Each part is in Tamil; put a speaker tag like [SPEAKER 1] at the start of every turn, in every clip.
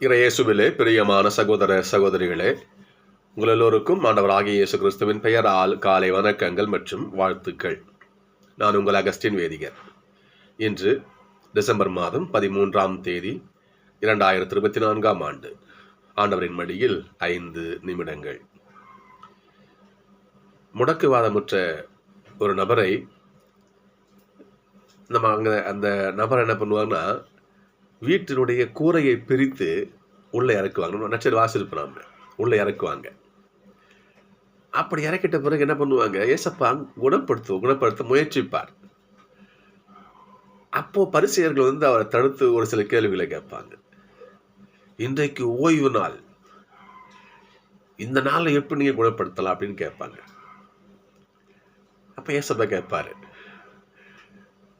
[SPEAKER 1] இறையேசுவிலே பிரியமான சகோதர சகோதரிகளே உங்கள் எல்லோருக்கும் ஆண்டவராகிய இயேசு கிறிஸ்துவின் பெயரால் காலை வணக்கங்கள் மற்றும் வாழ்த்துக்கள். நான் உங்கள் அகஸ்டின் வேதிகர். இன்று டிசம்பர் மாதம் பதிமூன்றாம் தேதி இரண்டாயிரத்தி இருபத்தி நான்காம் ஆண்டு. ஆண்டவரின் மடியில் ஐந்து நிமிடங்கள். முடக்குவாதமுற்ற ஒரு நபரை நம்ம அங்கே அந்த நபர் என்ன பண்ணுவாங்கன்னா வீட்டினுடைய கூரையை பிரித்து உள்ளே இறக்குவாங்க. நச்சர் வாசிருப்போம் நாம உள்ளே இறக்குவாங்க. அப்படி இறக்கிட்ட பிறகு என்ன பண்ணுவாங்க? ஏசப்பா குணப்படுத்து குணப்படுத்த முயற்சிப்பார். அப்போ பரிசெயர்கள் வந்து அவரை தடுத்து ஒரு சில கேள்விகளை கேட்பாங்க. இன்றைக்கு ஓய்வு நாள். இந்த நாளை எப்படி நீங்கள் குணப்படுத்தலாம் அப்படின்னு கேட்பாங்க. அப்போ ஏசப்பா கேட்பாரு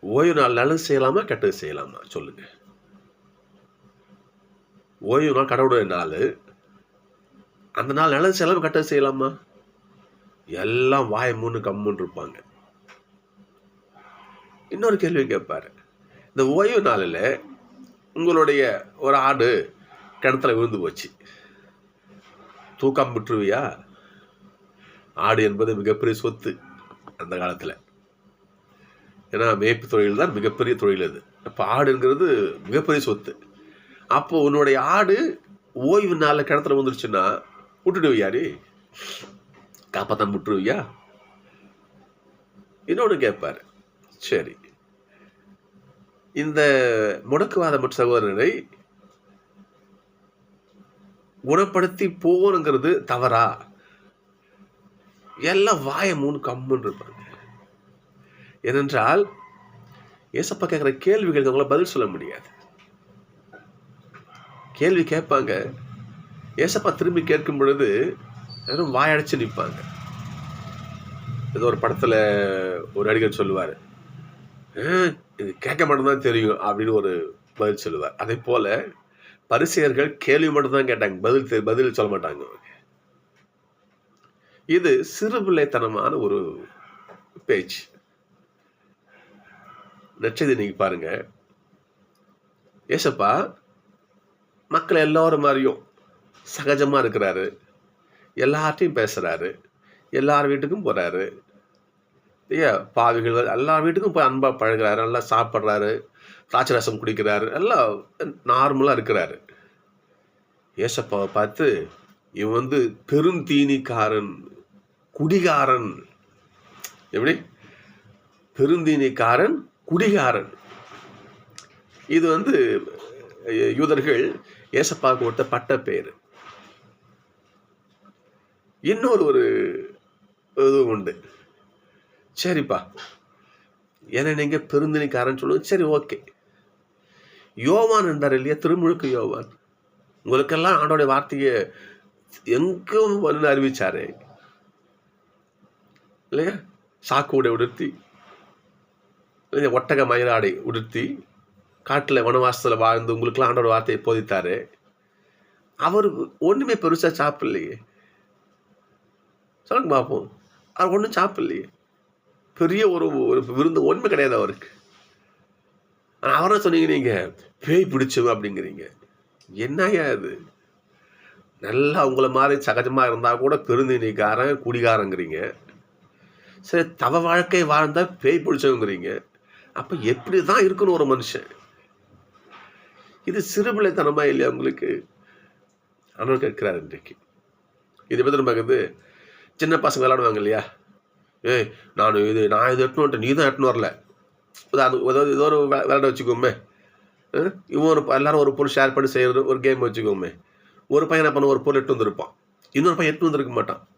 [SPEAKER 1] ஓய்வு நாள் நல்லது செய்யலாமா கெட்டது செய்யலாமா? சொல்லுங்கள் ஓய்வு நாள் கடவுளுடைய நாள். அந்த நாள் நல்லது செலவு கட்ட செய்யலாமா? எல்லாம் வாய மூணு கம்முன்னு இருப்பாங்க. இன்னொரு கேள்வி கேட்பாரு. இந்த ஓய்வு நாளில் உங்களுடைய ஒரு ஆடு கிணத்துல விழுந்து போச்சு. தூக்கம் விட்டுருவியா? ஆடு என்பது மிகப்பெரிய சொத்து அந்த காலத்தில். ஏன்னா மேய்ப்பு தொழில் தான் மிகப்பெரிய தொழில் அது. அப்போ ஆடுங்கிறது மிகப்பெரிய சொத்து. அப்போ உன்னுடைய ஆடு ஓய்வு நாளில் கிணத்துல வந்துருச்சுன்னா விட்டுடுவியா நீ காப்பாத்தான் விட்டுருவியா? இன்னொன்று கேட்பாரு சரி. இந்த முடக்குவாதமற்ற சகோதரனை குணப்படுத்தி போகணுங்கிறது தவறா? எல்லாம் வாய மூணு கம்முன்னு இருப்பாங்க. ஏனென்றால் ஏசப்பா கேட்குற கேள்விகளுக்கு அவங்கள பதில் சொல்ல முடியாது. கேள்வி கேட்பாங்க. ஏசப்பா திரும்பி கேட்கும் பொழுது வெறும் வாயடைச்சு நிற்பாங்க. ஏதோ ஒரு படத்தில் ஒரு நடிகர் சொல்லுவார் இது கேட்க மட்டும்தான் தெரியும் அப்படின்னு ஒரு பதில் சொல்லுவார். அதே போல பரிசெயர்கள் கேள்வி மட்டும்தான் கேட்டாங்க. பதில் பதில் சொல்ல மாட்டாங்க. இது சிறு பிள்ளைத்தனமான ஒரு பேச்சு. நச்சது நீங்கள் பாருங்க. ஏசப்பா மக்கள் எல்லோரும் மாதிரியும் சகஜமா இருக்கிறாரு. எல்லார்ட்டையும் பேசுறாரு. எல்லார் வீட்டுக்கும் போகிறாரு ஐயா பாவிகள் எல்லா வீட்டுக்கும் போய் அன்பாக பழகுறாரு. நல்லா சாப்பிட்றாரு. திராட்சை ரசம் குடிக்கிறாரு. எல்லாம் நார்மலா இருக்கிறாரு. ஏசப்பாவை பார்த்து இவன் வந்து பெருந்தீனிக்காரன் குடிகாரன். எப்படி? பெருந்தீனிக்காரன் குடிகாரன். இது வந்து யூதர்கள் ஏசப்பாவுக்கு கொடுத்த பட்ட பேர். இன்னொரு ஒரு இது உண்டு. சரிப்பா. என்ன நீங்கள் பெருந்தினிக்காரன் சொல்லுங்க சரி ஓகே. யோவான் என்றார் இல்லையா? திருமுழுக்கு யோவான். உங்களுக்கெல்லாம் ஆண்டோடைய வார்த்தையை எங்கும் வந்து அறிவிச்சாரே. இல்லையா? சாக்கு உடை உடுத்தி இல்லையா? ஒட்டக மயிலாடை உடுத்தி காட்டில் வனவாசத்தில் வாழ்ந்து உங்களுக்கெல்லாம் ஆண்டோட வார்த்தையை போதித்தாரு. அவர் ஒன்றுமே பெருசாக சாப்பிடலையே. சொல்லுங்க பார்ப்போம் அவர் ஒன்றும் சாப்பிடலையே. பெரிய ஒரு ஒரு விருந்து ஒன்றுமே கிடையாது அவருக்கு. ஆனால் அவரை சொன்னீங்க நீங்கள் பேய் பிடிச்சவன் அப்படிங்கிறீங்க. என்னையா அது நல்லா உங்களை மாதிரி சகஜமாக இருந்தால் கூட பெருந்தினிக்காரன் குடிகாரங்கிறீங்க. சரி தவ வாழ்க்கை வாழ்ந்தால் பேய் பிடிச்சவங்கிறீங்க. அப்போ எப்படி தான் இருக்கணும் ஒரு மனுஷன்? இது சிறுபிள்ளைத்தனமா இல்லையா உங்களுக்கு? ஆனால் கேட்கிறார் இன்றைக்கு. இதை பற்றி நம்ம வந்து சின்ன பசங்க விளாடுவாங்க இல்லையா? ஏய் நான் இது நான் இது எட்டுன்னு வந்துட்டேன். நீ தான் எட்டுன்னு வரல. உதாரணம் ஏதாவது ஏதோ ஒரு வி- விளையாட வச்சுக்கோமே. இவன் ஒரு எல்லாரும் ஒரு பொருள் ஷேர் பண்ணி செய்கிற ஒரு கேம் வச்சுக்கோமே. ஒரு பையன் என்ன பண்ண ஒரு பொருள் எட்டு வந்திருப்பான். இன்னொரு பையன் எட்டு வந்திருக்க மாட்டான்.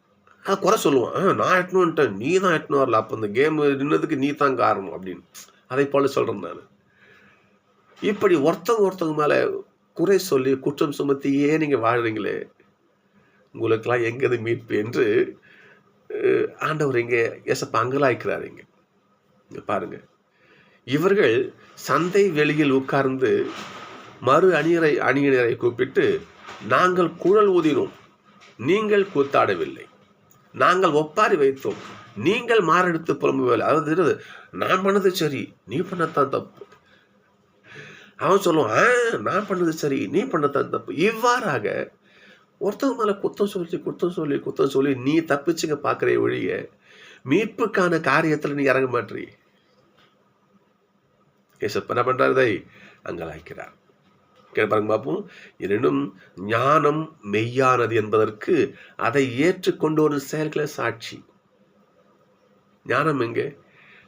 [SPEAKER 1] ஆ குறை சொல்லுவான். ஆ நான் எட்டுன்னு வந்துட்டேன். நீ தான் எட்டுன்னு வரல. அப்போ இந்த கேம் நின்னதுக்கு நீ தான் காரணம் அப்படின்னு. அதை போல சொல்கிறேன் நான். இப்படி ஒருத்தவங்க ஒருத்தவங்க மேலே குறை சொல்லி குற்றம் சுமத்தியே நீங்கள் வாழ்றீங்களே? உங்களுக்கெல்லாம் எங்கேது மீட்பு என்று ஆண்டவர் இங்கே எசப்ப அங்கலாய்க்கிறார் இங்கே. இங்கே பாருங்கள் இவர்கள் சந்தை வெளியில் உட்கார்ந்து மறு அணியரை அணியினரை கூப்பிட்டு நாங்கள் குழல் ஊதினோம். நீங்கள் கூத்தாடவில்லை. நாங்கள் ஒப்பாரி வைத்தோம். நீங்கள் மாரடித்து புலம்புவேலை அதாவது நான் பண்ணது சரி. நீ பண்ணத்தான் தப்பு. அவன் சொல்லுவான் "ஆ, நான் பண்ணது சரி நீ பண்ணது தப்பு. இவ்வாறாக ஒருத்தவங்க மேலே குத்தம் சொல்லி குத்தம் சொல்லி குத்தம் சொல்லி நீ தப்பிச்சுங்க பார்க்குற ஒழிய மீட்புக்கான காரியத்தில் நீ இறங்க மாட்டீ ஏசப்ப என்ன பண்றாரு? அங்கலாய்க்கிறார் கேட்டு பாருங்க பார்ப்போம் எனினும் ஞானம் மெய்யானது என்பதற்கு அதை ஏற்றுக்கொண்டு ஒரு செயல்களை சாட்சி. ஞானம் எங்கே?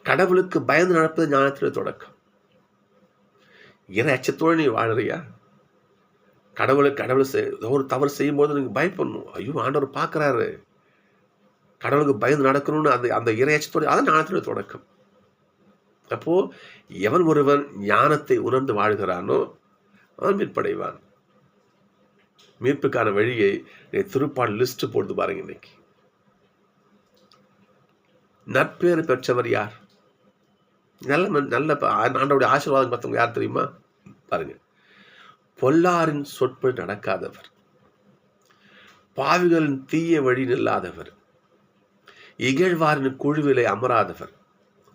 [SPEAKER 1] கடவுளுக்கு பயந்து நடப்பது ஞானத்தில் தொடக்கம். இறை அச்சத்தோடு நீ வாழறியா? கடவுளை கடவுள் செய் ஒரு தவறு செய்யும்போது நீங்கள் பயப்படணும். ஐயோ ஆண்டவர் பார்க்குறாரு. கடவுளுக்கு பயந்து நடக்கணும்னு அந்த அந்த இறையச்சத்தோடு அதான் ஞானத்தினுடைய தொடக்கம். அப்போது எவன் ஒருவன் ஞானத்தை உணர்ந்து வாழ்கிறானோ அவன் மீட்படைவான். மீட்புக்கான வழியை நீ திருப்பாடு லிஸ்ட் போட்டு பாருங்க இன்னைக்கு. நற்பேறு பெற்றவர் யார்? நல்ல நல்ல ஆண்டவுடைய ஆசீர்வாதம் பார்த்தவங்க யார் தெரியுமா? பாருங்க. பொல்லாரின் சொற்படி நடக்காதவர். பாவிகளின் தீய வழி நில்லாதவர். இகழ்வாரின் குழுவிலே அமராதவர்.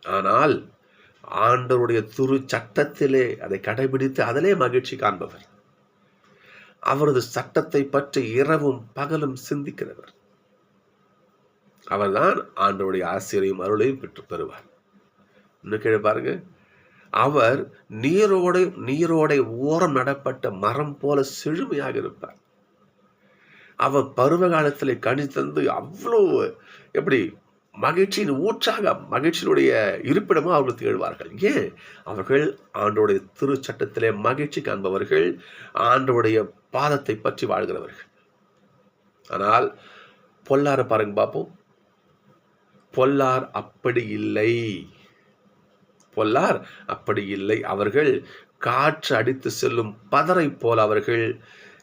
[SPEAKER 1] ஆனால் ஆண்டவருடைய துரு சட்டத்திலே அதை கடைபிடித்து அதிலே மகிழ்ச்சி காண்பவர். அவரது சட்டத்தை பற்றி இரவும் பகலும் சிந்திக்கிறவர். அவர்தான் ஆண்டவருடைய ஆசிரியரையும் அருளையும் பெற்று பெறுவார் இன்னும் கீழே பாருங்க. அவர் நீரோடை நீரோடை ஓரம் நடப்பட்ட மரம் போல செழுமையாக இருப்பார். அவர் பருவ காலத்தில் கனி தந்து அவ்வளோ எப்படி மகிழ்ச்சியின் ஊற்றாக மகிழ்ச்சியினுடைய இருப்பிடமாக அவர்கள் திகழ்வார்கள். ஏன்? அவர்கள் ஆண்டோடைய திருச்சட்டத்திலே மகிழ்ச்சி காண்பவர்கள் ஆண்டோடைய பாதத்தை பற்றி வாழ்கிறவர்கள். ஆனால் பொல்லார பாருங்க பார்ப்போம் பொல்லார் அப்படி இல்லை. பொல்லார் அப்படி இல்லை. அவர்கள் காற்று அடித்து செல்லும் பதரை போல் அவர்கள்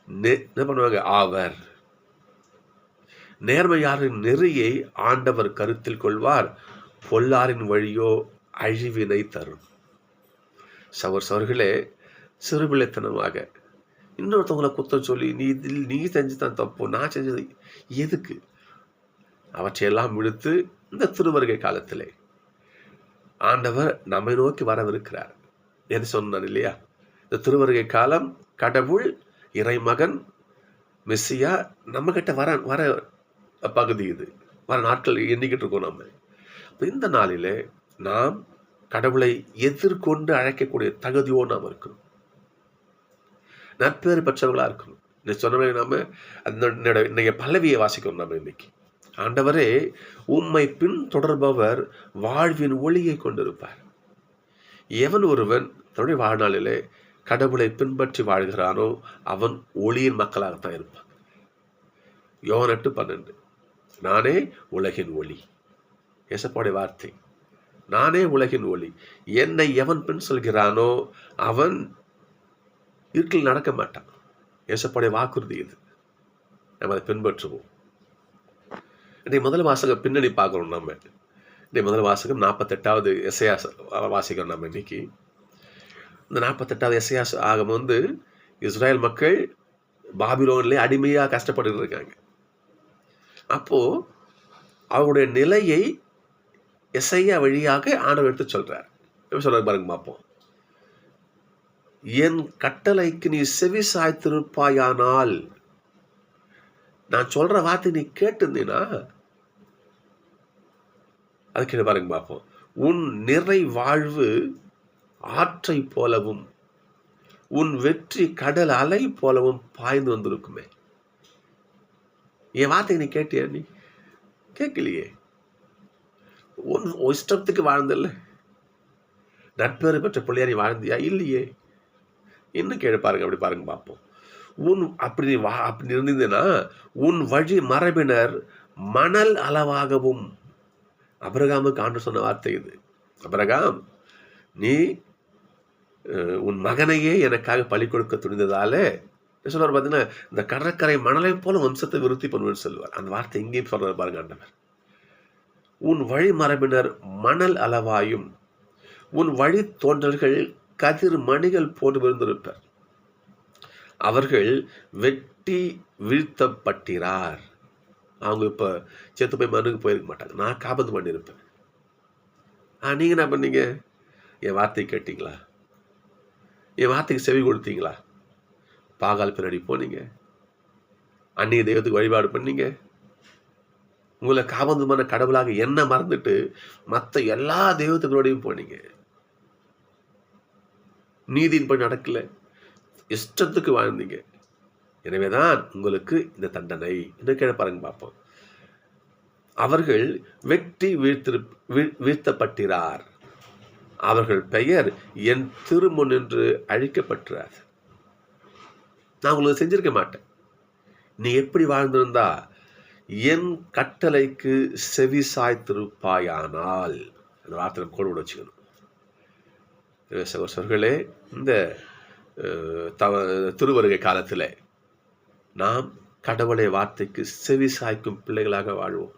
[SPEAKER 1] என்ன பண்ணுவாங்க? ஆவர். நேர்மையாரின் நெறியை ஆண்டவர் கருத்தில் கொள்வார். பொல்லாரின் வழியோ அழிவினை தரும். சவர் சவர்களே சிறுபிள்ளைத்தனமாக. இன்னொருத்தவங்களை குத்தம் சொல்லி நீ இதில் நீ செஞ்சு தான் தப்பு நான் செஞ்சது எதுக்கு? அவற்றையெல்லாம் விடுத்து இந்த திருவருகை காலத்திலே ஆண்டவர் நம்மை நோக்கி வரவிருக்கிறார். என்று சொன்னார் இல்லையா? இந்த திருவருகை காலம் கடவுள் இறைமகன் மெஸ்ஸியா நம்ம கிட்ட வர வர பகுதி இது. வர நாட்கள் எண்ணிக்கிட்டு இருக்கோம் நம்ம இப்போ இந்த நாளிலே நாம் கடவுளை எதிர்கொண்டு அழைக்கக்கூடிய தகுதியோடு நாம் இருக்கணும். நற்பேறு பெற்றவர்களாக இருக்கணும். இன்னைக்கு சொன்ன மாதிரி நாம அந்த இன்னைய பல்லவியை வாசிக்கணும் நம்ம இன்னைக்கு. ஆண்டவரே உம்மை பின் தொடர்பவர் வாழ்வின் ஒளியை கொண்டிருப்பார். எவன் ஒருவன் தன்னுடைய வாழ்நாளிலே கடவுளை பின்பற்றி வாழ்கிறானோ அவன் ஒளியின் மக்களாகத்தான் இருப்பான். யோனெட்டு எட்டு பன்னெண்டு நானே உலகின் ஒளி. ஏசப்பாடைய வார்த்தை நானே உலகின் ஒளி. என்னை எவன் பின் சொல்கிறானோ அவன் இருட்டில் நடக்க மாட்டான். ஏசப்பாடைய வாக்குறுதி இது. நம்ம அதை பின்பற்றுவோம். இன்னைக்கு முதல் வாசகம் பின்னணி பார்க்குறோம் நம்ம. இன்னைக்கு முதல் வாசகம் நாற்பத்தெட்டாவது எஸ்ஐஆஸ் வாசிக்கிறோம் நம்ம இன்னைக்கு. இந்த நாற்பத்தெட்டாவது எஸ்ஐஆஸ் ஆகும் வந்து இஸ்ரேல் மக்கள் பாபிலோன்லேயே அடிமையாக கஷ்டப்பட்டு இருக்காங்க. அப்போது அவருடைய நிலையை எஸ்ஐயா வழியாக ஆண்டவர் எடுத்து சொல்கிறார் எப்படி சொல்கிறார் பாருங்க பார்ப்போம். என் கட்டளைக்கு நீ செவி சாய்த்திருப்பாயானால் நான் சொல்கிற வார்த்தை நீ கேட்டிருந்தீனா அதுக்கு பாருங்க பார்ப்போம். உன் நிறை வாழ்வு ஆற்றை போலவும் உன் வெற்றி கடல் அலை போலவும் பாய்ந்து வந்திருக்குமே. என் வார்த்தை நீ கேட்டியா நீ? கேட்கலையே. உன் உன் இஷ்டத்துக்கு வாழ்ந்தல்ல. நட்பேறு பெற்ற பிள்ளையா நீ வாழ்ந்தியா? இல்லையே. இன்னும் கேட்டு பாருங்க அப்படி பாருங்க பார்ப்போம். உன் அப்படி நீ வா அப்படி இருந்தீங்கன்னா உன் வழி மரபினர் மணல் அளவாகவும் அபரகாமுக்கு ஆண்டு சொன்ன வார்த்தை இது. அபரகாம் நீ உன் மகனையே எனக்காக பழி கொடுக்க துணிந்ததாலே சொல்லுவார் பார்த்தீங்கன்னா இந்த கடற்கரை மணலை போல வம்சத்தை விருத்தி பண்ணுவேன்னு சொல்லுவார். அந்த வார்த்தை எங்கேயும் சொல்றாரு பாருங்க ஆண்டவர். உன் வழி மரபினர் மணல் அளவாயும் உன் வழி தோன்றர்கள் கதிர் மணிகள் போன்று விருந்திருப்பர் அவர்கள் வெட்டி வீழ்த்தப்பட்டிறார் அவங்க இப்போ செத்து போய் மண்ணுக்கு போயிருக்க மாட்டாங்க. நான் காபந்து பண்ணியிருப்பேன் ஆ நீங்கள் என்ன பண்ணீங்க? என் வார்த்தை கேட்டிங்களா? என் வார்த்தைக்கு செவி கொடுத்தீங்களா? பாகால் பின்னாடி போனீங்க. அந்நிய தெய்வத்துக்கு வழிபாடு பண்ணீங்க. உங்களை காபந்துமான கடவுளாக என்ன மறந்துட்டு மற்ற எல்லா தெய்வத்துகளோடையும் போனீங்க. நீதியின்படி நடக்கல. இஷ்டத்துக்கு வாழ்ந்தீங்க. எனவேதான் உங்களுக்கு இந்த தண்டனை என்று கீழே பாருங்க பார்ப்போம். அவர்கள் வெட்டி வீழ்த்திரு வீழ்- வீழ்த்தப்பட்டிறார் அவர்கள் பெயர் என் திருமுன் என்று அழிக்கப்பட்டார் நான் உங்களுக்கு செஞ்சிருக்க மாட்டேன். நீ எப்படி வாழ்ந்திருந்தா என் கட்டளைக்கு செவி சாய்த்திருப்பாயானால்? அந்த வார்த்தை கோடு கோடு வச்சுக்கணும். சகோசர்களே இந்த தவ திருவருகை காலத்தில் நாம் கடவுளை வார்த்தைக்கு செவி சாய்க்கும் பிள்ளைகளாக வாழ்வோம்.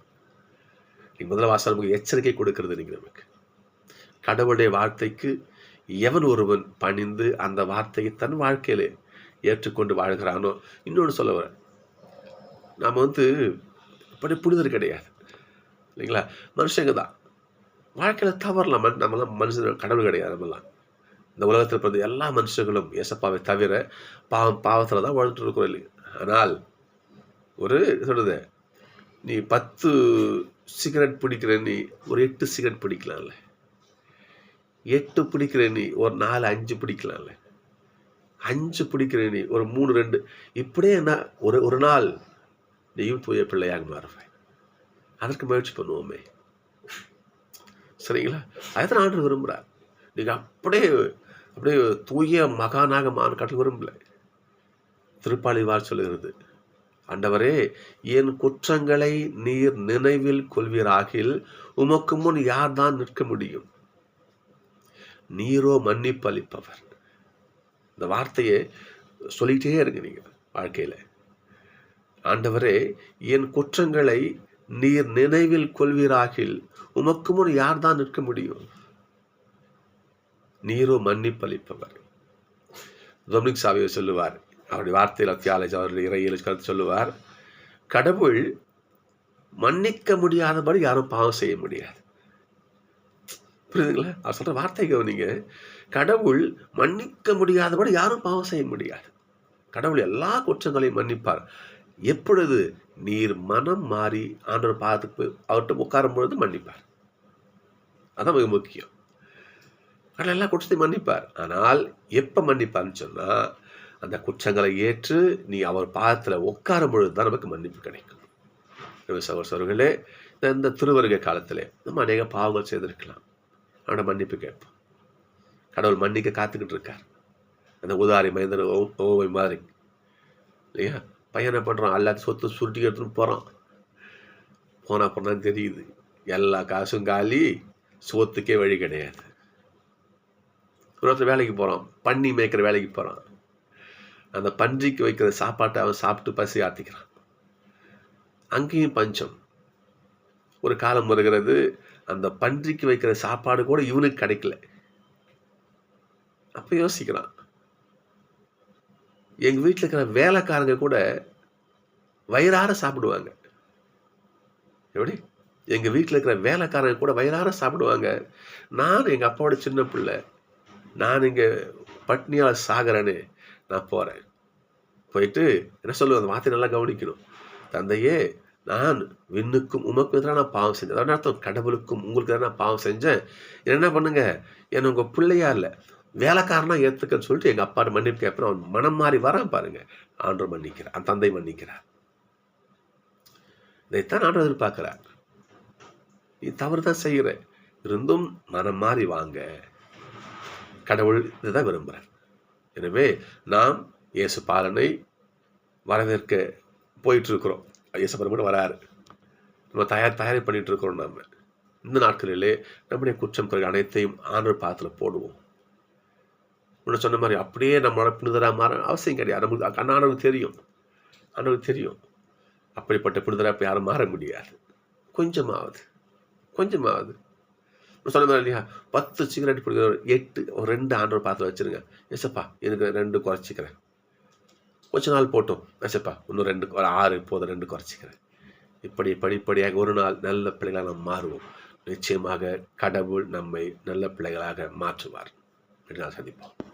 [SPEAKER 1] முதல் வாசல் நமக்கு எச்சரிக்கை கொடுக்கிறது நீங்கள் நமக்கு. கடவுளுடைய வார்த்தைக்கு எவன் ஒருவன் பணிந்து அந்த வார்த்தையை தன் வாழ்க்கையிலே ஏற்றுக்கொண்டு வாழ்கிறானோ இன்னொன்று சொல்ல வரேன். நாம் வந்து அப்படி புனிதர் கிடையாது. இல்லைங்களா? மனுஷங்க தான். வாழ்க்கையில் தவறலாம் நம்மளாம் நம்மலாம் மனுஷன் கடவுள் கிடையாது நம்மலாம் இந்த உலகத்தில் பிறந்த எல்லா மனுஷங்களும் ஏசப்பாவை தவிர பாவம் பாவத்தில் தான் வாழ்ந்துட்டு இருக்கிறோம் இல்லைங்க ஆனால் ஒரு சொல்கிறது நீ பத்து சிகரெட் பிடிக்கிற நீ ஒரு எட்டு சிகரெட் பிடிக்கலாம்ல. எட்டு பிடிக்கிற நீ ஒரு நாலு அஞ்சு பிடிக்கலாம்ல. அஞ்சு பிடிக்கிற நீ ஒரு மூணு ரெண்டு. இப்படியே என்ன? ஒரு ஒரு நாள் நீயும் தூய பிள்ளையாக மாறுவேன் அதற்கு முயற்சி பண்ணுவோமே. சரிங்களா? அதுதான் ஆண்டு விரும்புகிறார் நீங்கள் அப்படியே அப்படியே தூய மகானாக மான காட்ட விரும்பல. திருப்பாளிவார் சொல்கிறது சொல்லுகிறது. ஆண்டவரே என் குற்றங்களை நீர் நினைவில் கொள்வீராகில் உமக்கு முன் யார்தான் நிற்க முடியும்? நீரோ மன்னிப்பு அளிப்பவர். இந்த வார்த்தையை சொல்லிட்டே இருங்க நீங்கள் வாழ்க்கையில். ஆண்டவரே என் குற்றங்களை நீர் நினைவில் கொள்வீராகில் உமக்கு முன் யார்தான் நிற்க முடியும்? நீரோ மன்னிப்பு அளிப்பவர். டொமினிக் சாவியை சொல்லுவார். அவருடைய வார்த்தையில் தியாலஜி அவருடைய இறையில் கருத்து சொல்லுவார். கடவுள் மன்னிக்க முடியாதபடி யாரும் பாவம் செய்ய முடியாது. புரியுதுங்களா? அவர் சொல்கிற வார்த்தை கவனிங்க. கடவுள் மன்னிக்க முடியாதபடி யாரும் பாவம் செய்ய முடியாது. கடவுள் எல்லா குற்றங்களையும் மன்னிப்பார். எப்பொழுது நீர் மனம் மாறி ஆண்டவர் பாதத்துக்கு அவர்கிட்ட உட்காரும் பொழுது மன்னிப்பார். அதான் மிக முக்கியம். கடவுள் எல்லா குற்றத்தையும் மன்னிப்பார். ஆனால் எப்போ மன்னிப்பார்னு சொன்னால் அந்த குற்றங்களை ஏற்று நீ அவர் பாதத்தில் உட்காரும் பொழுது தான் நமக்கு மன்னிப்பு கிடைக்கும். சகோசர்களே இந்த- திருவருகை காலத்திலே நம்ம அநேக பாவங்கள் செய்திருக்கலாம். ஆனால் மன்னிப்பு கேட்போம். கடவுள் மன்னிக்க காத்துக்கிட்டு இருக்கார். அந்த உதாரி மைந்தர் ஓவை மாதிரி. இல்லையா? பையன் என்ன பண்ணுறான் எல்லாத்தையும் சொத்து சுருட்டி எடுத்துன்னு போகிறான் போன அப்புறம் தான் தெரியுது எல்லா காசும் காலி சோத்துக்கே வழி கிடையாது. ஒரு வேலைக்கு போகிறான் பன்னி மேய்க்கிற வேலைக்கு போகிறான் அந்த பன்றிக்கு வைக்கிற சாப்பாட்டை அவன் சாப்பிட்டு பசி ஆற்றிக்கிறான் அங்கேயும் பஞ்சம். ஒரு காலம் வருகிறது அந்த பன்றிக்கு வைக்கிற சாப்பாடு கூட இவனுக்கு கிடைக்கல. அப்போ யோசிக்கிறான். எங்கள் வீட்டில் இருக்கிற வேலைக்காரங்க கூட வயிறார சாப்பிடுவாங்க. எப்படி? எங்கள் வீட்டில் இருக்கிற வேலைக்காரங்க கூட வயிறார சாப்பிடுவாங்க. நான் எங்கள் அப்பாவோட சின்ன பிள்ளை நான் இங்கே பட்னியால் சாகிறேன்னு நான் போகிறேன் போயிட்டு என்ன சொல்லுவேன் அந்த வார்த்தை நல்லா கவனிக்கணும். தந்தையே நான் விண்ணுக்கும் உமக்கு எதிராக நான் பாவம் செஞ்சேன். அதோட அர்த்தம் கடவுளுக்கும் உங்களுக்கு எதிராக நான் பாவம் செஞ்சேன். என்ன பண்ணுங்க? என்ன உங்கள் பிள்ளையா இல்லை வேலைக்காரனா ஏற்றுக்கன்னு சொல்லிட்டு எங்கள் அப்பாட்ட மன்னிப்பு கேட்பேன். அவன் மனம் மாறி வரான் பாருங்க. ஆண்டு மன்னிக்கிறார். அந்த தந்தை மன்னிக்கிறார். இதைத்தான் ஆண்டு எதிர்பார்க்கிறார். நீ தவறு தான் செய்கிற இருந்தும் மனம் மாறி வாங்க. கடவுள் இதுதான் விரும்புகிறேன் எனவே நாம் இயேசு பாலனை வரவேற்க போயிட்டு இருக்கிறோம் இயேசு கூட வராரு. நம்ம தயார் தயாரி பண்ணிகிட்டு இருக்கிறோம் நாம். இந்த நாட்களிலே நம்முடைய குற்றம் குறை அனைத்தையும் ஆண்டவர் பாதத்தில் போடுவோம். முன்ன சொன்ன மாதிரி அப்படியே நம்மளால் புனிதராக மாற அவசியம் கிடையாது. நம்மளுக்கு ஆண்டவருக்கு தெரியும். ஆண்டவருக்கு தெரியும். அப்படிப்பட்ட புனிதராக இப்போ யாரும் மாற முடியாது. கொஞ்சமாவது கொஞ்சமாவது. சொன்ன மாதிரி இல்லையா? பத்து சிகரெட் பிடிக்கிற ஒரு எட்டு ஒரு ரெண்டு ஆண்டவர் பார்த்து வச்சிருங்க. எசப்பா எனக்கு ரெண்டு குறைச்சிக்கிறேன். கொஞ்ச நாள் போட்டோம். எசப்பா இன்னும் ரெண்டு ஒரு ஆறு போதும் ரெண்டு குறைச்சிக்கிறேன். இப்படி படிப்படியாக ஒரு நாள் நல்ல பிள்ளைகளாக நாம் மாறுவோம். நிச்சயமாக கடவுள் நம்மை நல்ல பிள்ளைகளாக மாற்றுவார். என்று நான் சந்திப்போம்.